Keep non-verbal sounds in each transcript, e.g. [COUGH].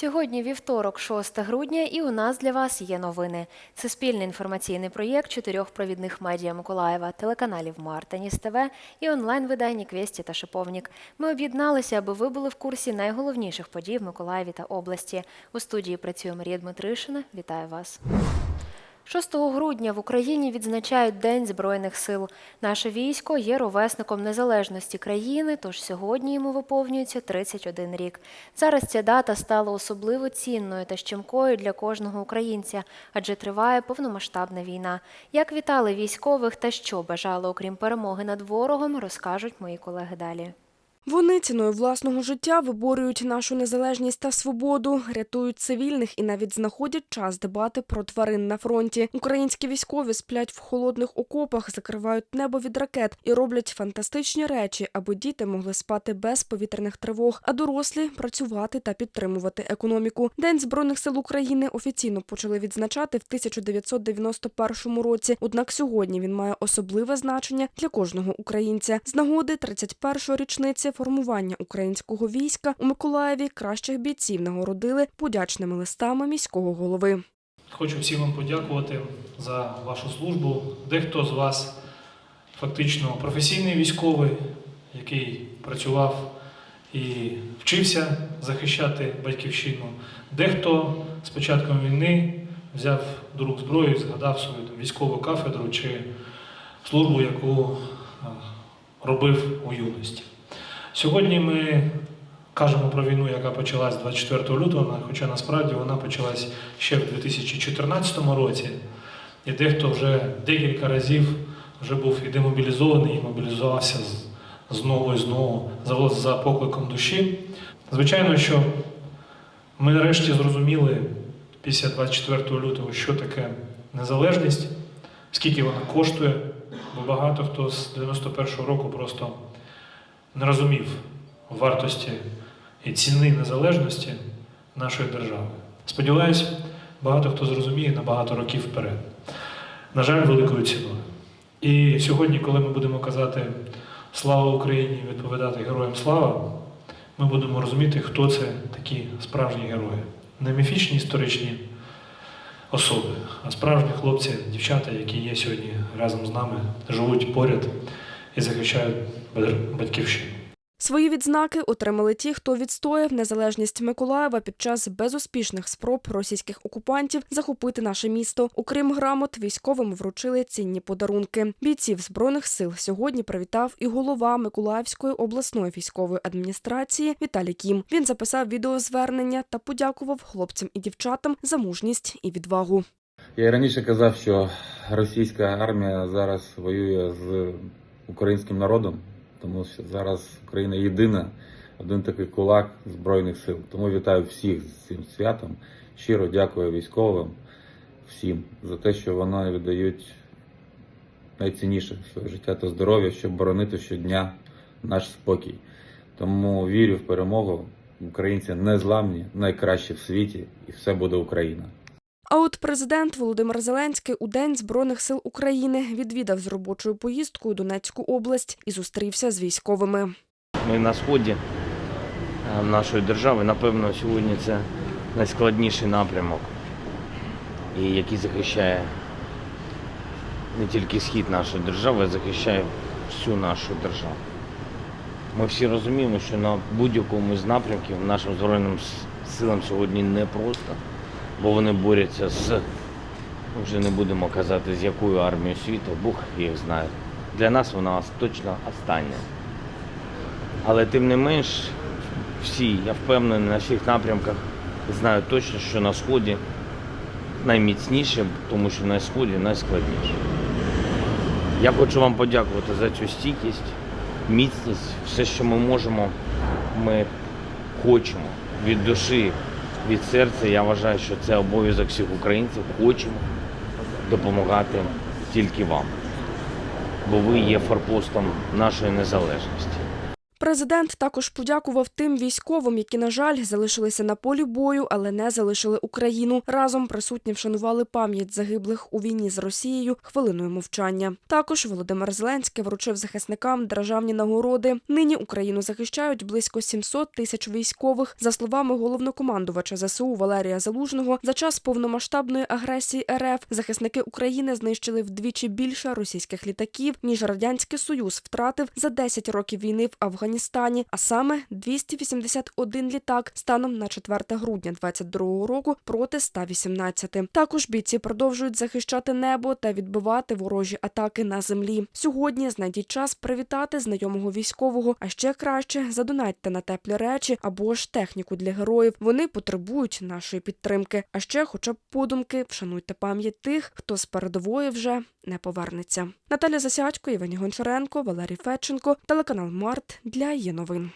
Сьогодні вівторок, 6 грудня, і у нас для вас є новини. Це спільний інформаційний проєкт чотирьох провідних медіа Миколаєва, телеканалів Мартиніс ТВ і онлайн видання Квісті та Шиповнік. Ми об'єдналися, аби ви були в курсі найголовніших подій в Миколаєві та області. У студії працює Марія Дмитришина. Вітаю вас. 6 грудня в Україні відзначають День Збройних сил. Наше військо є ровесником незалежності країни, тож сьогодні йому виповнюється 31 рік. Зараз ця дата стала особливо цінною та щемкою для кожного українця, адже триває повномасштабна війна. Як вітали військових та що бажали, окрім перемоги над ворогом, розкажуть мої колеги далі. Вони ціною власного життя виборюють нашу незалежність та свободу, рятують цивільних і навіть знаходять час дбати про тварин на фронті. Українські військові сплять в холодних окопах, закривають небо від ракет і роблять фантастичні речі, аби діти могли спати без повітряних тривог, а дорослі працювати та підтримувати економіку. День збройних сил України офіційно почали відзначати в 1991 році. Однак сьогодні він має особливе значення для кожного українця. З нагоди 31-ї річниці формування українського війська у Миколаєві кращих бійців нагородили подячними листами міського голови. Хочу всім вам подякувати за вашу службу. Дехто з вас фактично професійний військовий, який працював і вчився захищати батьківщину. Дехто з початком війни взяв до рук зброю згадав свою військову кафедру чи службу, яку робив у юності. Сьогодні ми кажемо про війну, яка почалась 24 лютого, хоча насправді вона почалась ще в 2014 році. І дехто вже декілька разів вже був і демобілізований, і мобілізувався знову і знову за, покликом душі. Звичайно, що ми нарешті зрозуміли після 24 лютого, що таке незалежність, скільки вона коштує, бо багато хто з 91-го року просто не розумів вартості і ціни незалежності нашої держави. Сподіваюсь, багато хто зрозуміє на багато років вперед. На жаль, великою ціною. І сьогодні, коли ми будемо казати Слава Україні відповідати Героям слава, ми будемо розуміти, хто це такі справжні герої. Не міфічні історичні особи, а справжні хлопці, дівчата, які є сьогодні разом з нами, живуть поряд і захищають батьківщину. Свої відзнаки отримали ті, хто відстояв незалежність Миколаєва під час безуспішних спроб російських окупантів захопити наше місто. Окрім грамот, військовим вручили цінні подарунки. Бійців збройних сил сьогодні привітав і голова Миколаївської обласної військової адміністрації Віталій Кім. Він записав відеозвернення та подякував хлопцям і дівчатам за мужність і відвагу. Я і раніше казав, що російська армія зараз воює з українським народом, тому що зараз Україна єдина, один такий кулак Збройних сил. Тому вітаю всіх з цим святом. Щиро дякую військовим, всім за те, що вони віддають найцінніше своє життя та здоров'я, щоб боронити щодня наш спокій. Тому вірю в перемогу. Українці незламні, найкращі в світі, і все буде Україна. А от президент Володимир Зеленський у День Збройних сил України відвідав з робочою поїздкою Донецьку область і зустрівся з військовими. Ми на сході е, нашої держави. Напевно, сьогодні це найскладніший напрямок, і який захищає не тільки схід нашої держави, а захищає всю нашу державу. Ми всі розуміємо, що на будь-якому з напрямків нашим Збройним силам сьогодні непросто, бо вони борються з, вже не будемо казати, з якою армією світу, Бог їх знає. Для нас вона точно остання. Але тим не менш, всі, я впевнений, на всіх напрямках знають точно, що на сході найміцніше, тому що на сході найскладніше. Я хочу вам подякувати за цю стійкість, міцність, все, що ми можемо, ми хочемо від душі, від серця. Я вважаю, що це обов'язок всіх українців. Хочемо допомагати тільки вам, бо ви є форпостом нашої незалежності. Президент також подякував тим військовим, які, на жаль, залишилися на полі бою, але не залишили Україну. Разом присутні вшанували пам'ять загиблих у війні з Росією хвилиною мовчання. Також Володимир Зеленський вручив захисникам державні нагороди. Нині Україну захищають близько 700 тисяч військових. За словами головнокомандувача ЗСУ Валерія Залужного, за час повномасштабної агресії РФ захисники України знищили вдвічі більше російських літаків, ніж радянський союз втратив за 10 років війни в Афганістані, а саме 281 літак станом на 4 грудня 2022 року проти 118. Також бійці продовжують захищати небо та відбивати ворожі атаки на землі. Сьогодні знайдіть час привітати знайомого військового, а ще краще задонатьте на теплі речі або ж техніку для героїв. Вони потребують нашої підтримки. А ще, хоча б подумки, вшануйте пам'ять тих, хто з передової вже не повернеться. Наталя Засядько, Євгеній Гончаренко, Валерій Федченко, телеканал Март для є новин.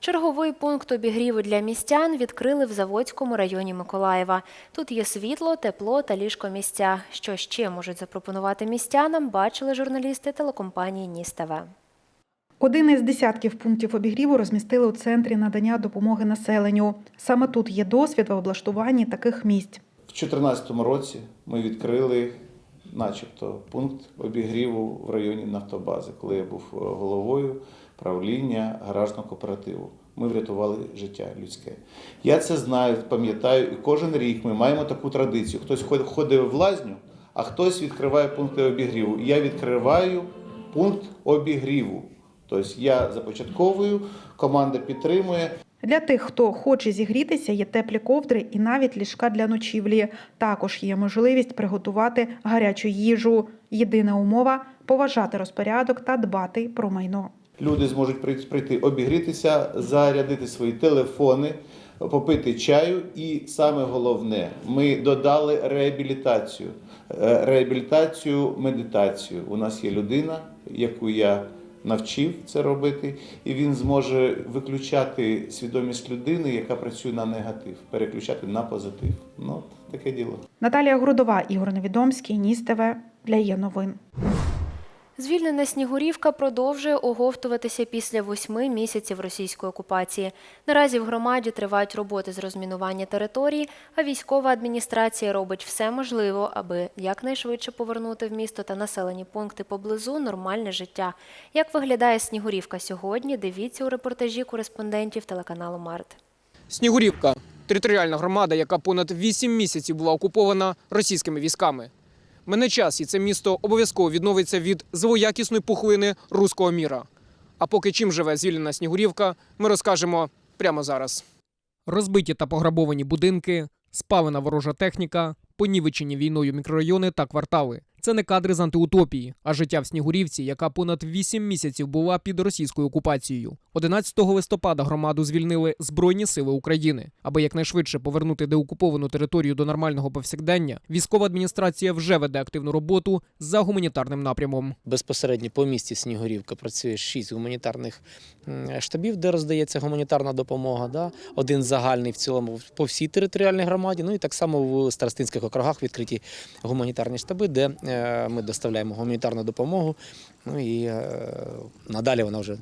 Черговий пункт обігріву для містян відкрили в Заводському районі Миколаєва. Тут є світло, тепло та ліжко місця. Що ще можуть запропонувати містянам, бачили журналісти телекомпанії Ніс ТВ. Один із десятків пунктів обігріву розмістили у центрі надання допомоги населенню. Саме тут є досвід в облаштуванні таких місць. В 2014 році ми відкрили, начебто, пункт обігріву в районі Нафтобази, коли я був е, головою правління гаражного кооперативу. Ми врятували життя людське. Я це знаю, пам'ятаю, і кожен рік ми маємо таку традицію. Хтось ход- ходить в лазню, а хтось відкриває пункти обігріву. Я відкриваю пункт обігріву. Тобто я започатковую, команда підтримує. Для тих, хто хоче зігрітися, є теплі ковдри і навіть ліжка для ночівлі. Також є можливість приготувати гарячу їжу. Єдина умова поважати розпорядок та дбати про майно. Люди зможуть прийти- обігрітися, зарядити свої телефони, попити чаю. І саме головне, ми додали реабілітацію. Е, Реабілітацію, медитацію. У нас є людина, яку я навчив це робити, і він зможе виключати свідомість людини, яка працює на негатив, переключати на позитив. Ну, таке діло. Наталія Грудова, Ігор Невідомський, Ніс ТВ для є новин. Звільнена Снігурівка продовжує оговтуватися після восьми місяців російської окупації. Наразі в громаді тривають роботи з розмінування території, а військова адміністрація робить все можливе, аби якнайшвидше повернути в місто та населені пункти поблизу нормальне життя. Як виглядає Снігурівка сьогодні? Дивіться у репортажі кореспондентів телеканалу Март. Снігурівка територіальна громада, яка понад 8 місяців була окупована російськими військами. Мене час, і це місто обов'язково відновиться від злоякісної пухлини руського міра. А поки чим живе звільнена Снігурівка, ми розкажемо прямо зараз. Розбиті та пограбовані будинки, спалена ворожа техніка, понівечені війною мікрорайони та квартали. Це не кадри з антиутопії, а життя в Снігурівці, яка понад 8 місяців була під російською окупацією. 11 листопада громаду звільнили Збройні сили України. Аби якнайшвидше повернути деокуповану територію до нормального повсякдення, військова адміністрація вже веде активну роботу за гуманітарним напрямом. Безпосередньо по місті Снігурівка працює шість гуманітарних штабів, де роздається гуманітарна допомога. Да? Один загальний в цілому по всій територіальній громаді. Ну і так само в Старостинських округах відкриті гуманітарні штаби, де е, ми доставляємо гуманітарну допомогу. Ну і е, надалі вона вже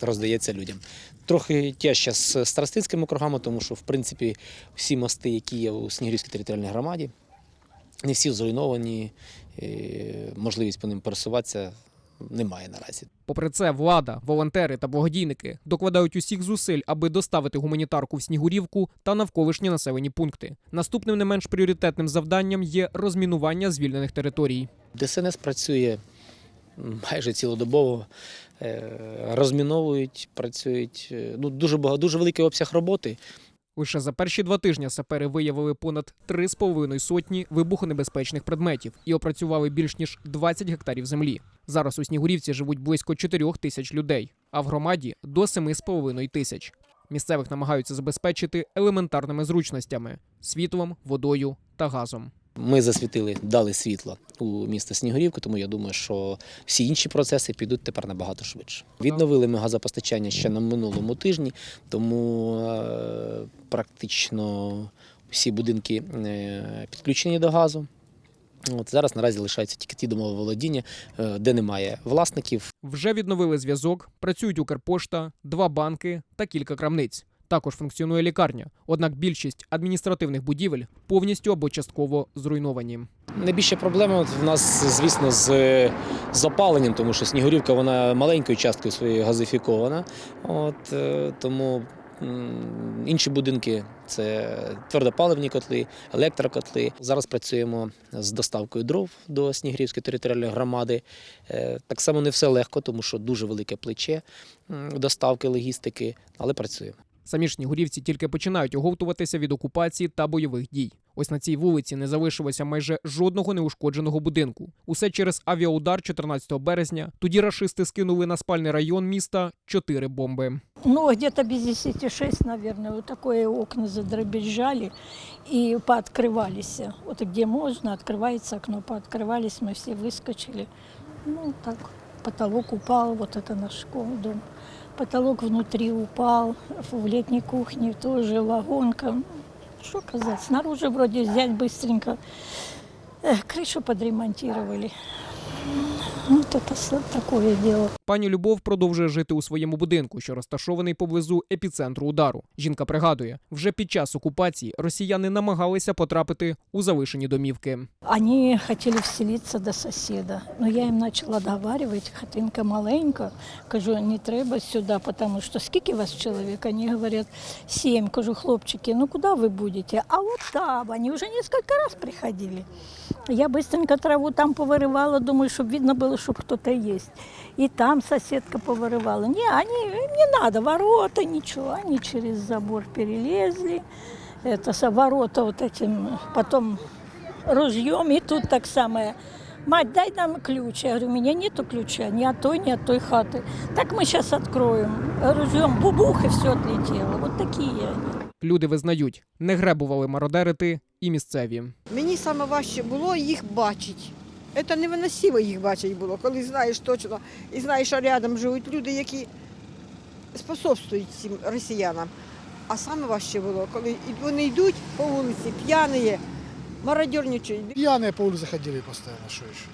роздається людям. Трохи тяжче з старостинськими округами, тому що в принципі всі мости, які є у Снігурівській територіальній громаді, не всі зруйновані, е, можливість по ним пересуватися немає наразі. Попри це, влада, волонтери та благодійники докладають усіх зусиль, аби доставити гуманітарку в Снігурівку та навколишні населені пункти. Наступним не менш пріоритетним завданням є розмінування звільнених територій. ДСНС працює майже цілодобово, е, розміновують, працюють. е, Ну, дуже багато, дуже великий обсяг роботи. Лише за перші два тижні сапери виявили понад 3,5 сотні вибухонебезпечних предметів і опрацювали більш ніж 20 гектарів землі. Зараз у Снігурівці живуть близько 4 тисяч людей, а в громаді до 7,5 тисяч. Місцевих намагаються забезпечити елементарними зручностями світлом, водою та газом. Ми засвітили, дали світло у місто Снігурівку, тому я думаю, що всі інші процеси підуть тепер набагато швидше. Відновили ми газопостачання ще на минулому тижні, тому е, практично всі будинки е, підключені до газу. От зараз наразі лишаються тільки ті домоволодіння, е, де немає власників. Вже відновили зв'язок, працюють Укрпошта, два банки та кілька крамниць. Також функціонує лікарня. Однак більшість адміністративних будівель повністю або частково зруйновані. Найбільша проблема в нас, звісно, з, з опаленням, тому що Снігурівка вона маленькою часткою своєю газифікована. От, е, тому інші будинки це твердопаливні котли, електрокотли. Зараз працюємо з доставкою дров до Снігурівської територіальної громади. Е, Так само не все легко, тому що дуже велике плече доставки логістики, але працюємо. Самі ж снігурівці тільки починають оговтуватися від окупації та бойових дій. Ось на цій вулиці не залишилося майже жодного неушкодженого будинку. Усе через авіаудар 14 березня. Тоді рашисти скинули на спальний район міста чотири бомби. Ну, где-то без 10-6, наверное, вот такое окна задребезжали и пооткрывались. Вот где можно, открывается окно, пооткрывались, мы все выскочили. Ну, так, потолок упал, вот это наш ко- дом. Потолок внутри упал, в летней кухне тоже вагонка. Что сказать, снаружи вроде взять быстренько. Эх, крышу подремонтировали. Вот это с- такое дело. Пані Любов продовжує жити у своєму будинку, що розташований поблизу епіцентру удару. Жінка пригадує, вже під час окупації росіяни намагалися потрапити у залишені домівки. Они хотели вселиться до соседа, но я им начала договаривать, хатинка маленька, кажу, не треба сюда, потому что скільки вас человек? Они говорят, семь. Кажу, хлопчики, ну куда вы будете? А вот там, они уже несколько раз приходили. Я быстренько траву там повырывала, думаю, чтобы видно было, что кто-то есть. И там соседка повырывала. Не, они, им не надо, ворота, ничего. Они через забор перелезли. Это со ворота вот этим, потом ружьем, и тут так самое. Мать, дай нам ключ. Я говорю, у меня нету ключа ни от той, ни от той хаты. Так мы сейчас откроем. Ружьем бубух, и все отлетело. Вот такие они. Люди визнають, не гребували мародерити і місцеві. Мені саме важче було їх бачити. Це невиносимо їх бачити було, коли знаєш точно і знаєш, що рядом живуть люди, які способствують цим росіянам. А саме важче було, коли і- вони йдуть по вулиці, п'яні, мародерничають. Пьяные по улице ходили постоянно, что еще?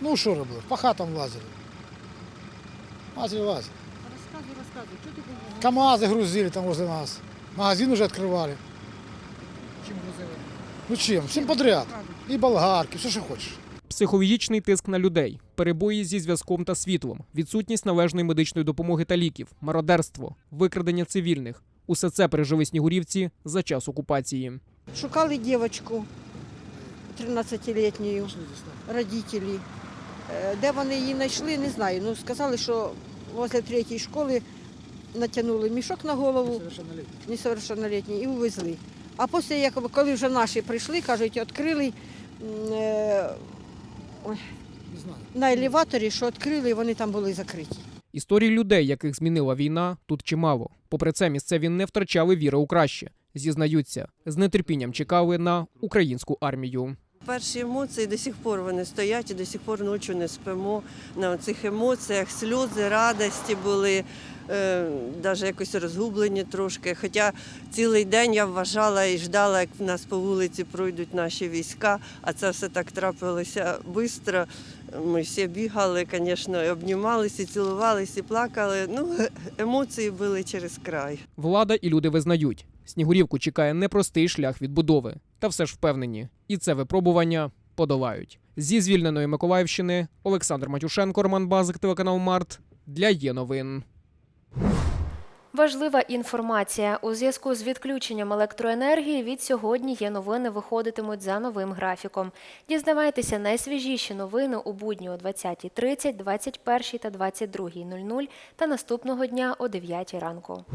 Ну, что робили? По хатам лазили. Лазили, лазили. Розказуй, розказуй, що ти будеш? КамАЗы грузили там возле нас. Магазин уже открывали. Чим грузили? Ну чем? Всем подряд. И болгарки, все, что хочешь. Психологічний тиск на людей, перебої зі зв'язком та світлом, відсутність належної медичної допомоги та ліків, мародерство, викрадення цивільних усе це пережили снігурівці за час окупації. Шукали дівчинку 13-літню, родителі. Е, Де вони її знайшли, не знаю. Ну, сказали, що возле третьої школи натягнули мішок на голову. несовершеннолетні і увезли. А після, як, коли вже наші прийшли, кажуть, відкрили е, ой, на елеваторі, що відкрили, і вони там були закриті. Історій людей, яких змінила війна, тут чимало. Попри це, місцеві не втрачали віри у краще. Зізнаються, з нетерпінням чекали на українську армію. Перші емоції до сих пор вони стоять і до сих пор ночі не спимо на цих емоціях. Сльози, радості були, е, навіть якось розгублені трошки. Хоча цілий день я вважала і ждала, як в нас по вулиці пройдуть наші війська, а це все так трапилося швидко. Ми всі бігали, звісно, і обнімалися, і цілувалися, і плакали. Ну, [LAUGHS] емоції були через край. Влада і люди визнають, Снігурівку чекає непростий шлях відбудови, та все ж впевнені, і це випробування подолають. Зі звільненої Миколаївщини Олександр Матюшенко, Роман Базик, телеканал Март для є новин. Важлива інформація у зв'язку з відключенням електроенергії. Від сьогодні є новини виходитимуть за новим графіком. Дізнавайтеся найсвіжіші новини у будні о 20.30, 21 та 22.00 та наступного дня о 9 ранку.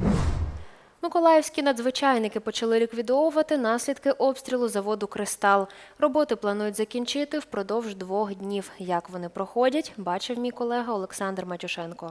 Миколаївські надзвичайники почали ліквідовувати наслідки обстрілу заводу Кристал. Роботи планують закінчити впродовж двох днів. Як вони проходять, бачив мій колега Олександр Матюшенко.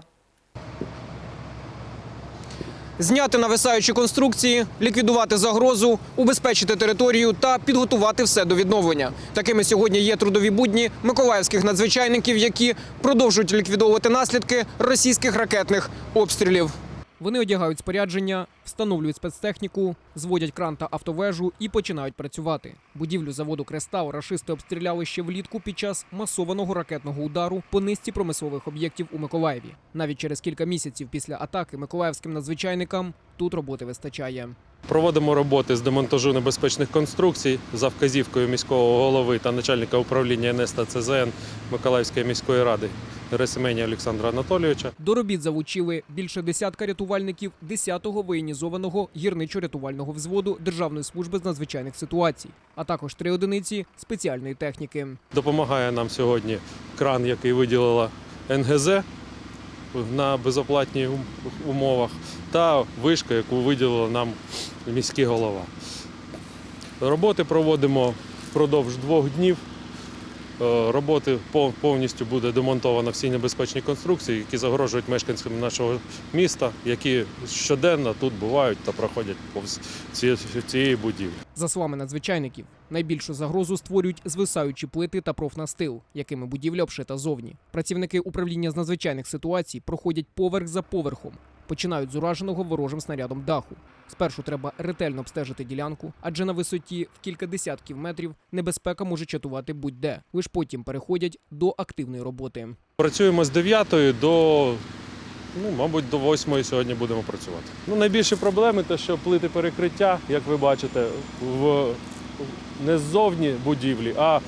Зняти нависаючі конструкції, ліквідувати загрозу, убезпечити територію та підготувати все до відновлення. Такими сьогодні є трудові будні миколаївських надзвичайників, які продовжують ліквідовувати наслідки російських ракетних обстрілів. Вони одягають спорядження, встановлюють спецтехніку, зводять кран та автовежу і починають працювати. Будівлю заводу Креста рашисти обстріляли ще влітку під час масованого ракетного удару по низці промислових об'єктів у Миколаєві. Навіть через кілька місяців після атаки миколаївським надзвичайникам тут роботи вистачає. Проводимо роботи з демонтажу небезпечних конструкцій за вказівкою міського голови та начальника управління НС та ЦЗН Миколаївської міської ради Герасимені Олександра Анатолійовича. До робіт залучили більше десятка рятувальників 10-го воєнізованого гірничо-рятувального взводу Державної служби з надзвичайних ситуацій, а також три одиниці спеціальної техніки. Допомагає нам сьогодні кран, який виділила НГЗ на безоплатній умовах, та вишка, яку виділила нам міський голова. Роботи проводимо впродовж двох днів. Е, Роботи пов- повністю буде демонтовано всі небезпечні конструкції, які загрожують мешканцям нашого міста, які щоденно тут бувають та проходять повз цієї будівлі. За словами надзвичайників, найбільшу загрозу створюють звисаючі плити та профнастил, якими будівля обшита зовні. Працівники управління з надзвичайних ситуацій проходять поверх за поверхом, починають з ураженого ворожим снарядом даху. Спершу треба ретельно обстежити ділянку, адже на висоті в кілька десятків метрів небезпека може чатувати будь-де. Лиш потім переходять до активної роботи. Працюємо з 9 до, ну, мабуть, до 8 сьогодні будемо працювати. Ну, найбільші проблеми те, що плити перекриття, як ви бачите, в, не ззовні будівлі, а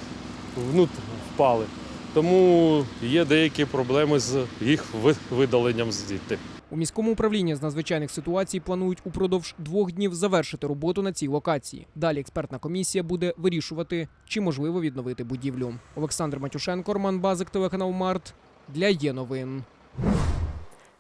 внут впали. Тому є деякі проблеми з їх ви- видаленням звідти. У міському управлінні з надзвичайних ситуацій планують упродовж двох днів завершити роботу на цій локації. Далі експертна комісія буде вирішувати, чи можливо відновити будівлю. Олександр Матюшенко, Роман Базик, телеканал Март для є новин.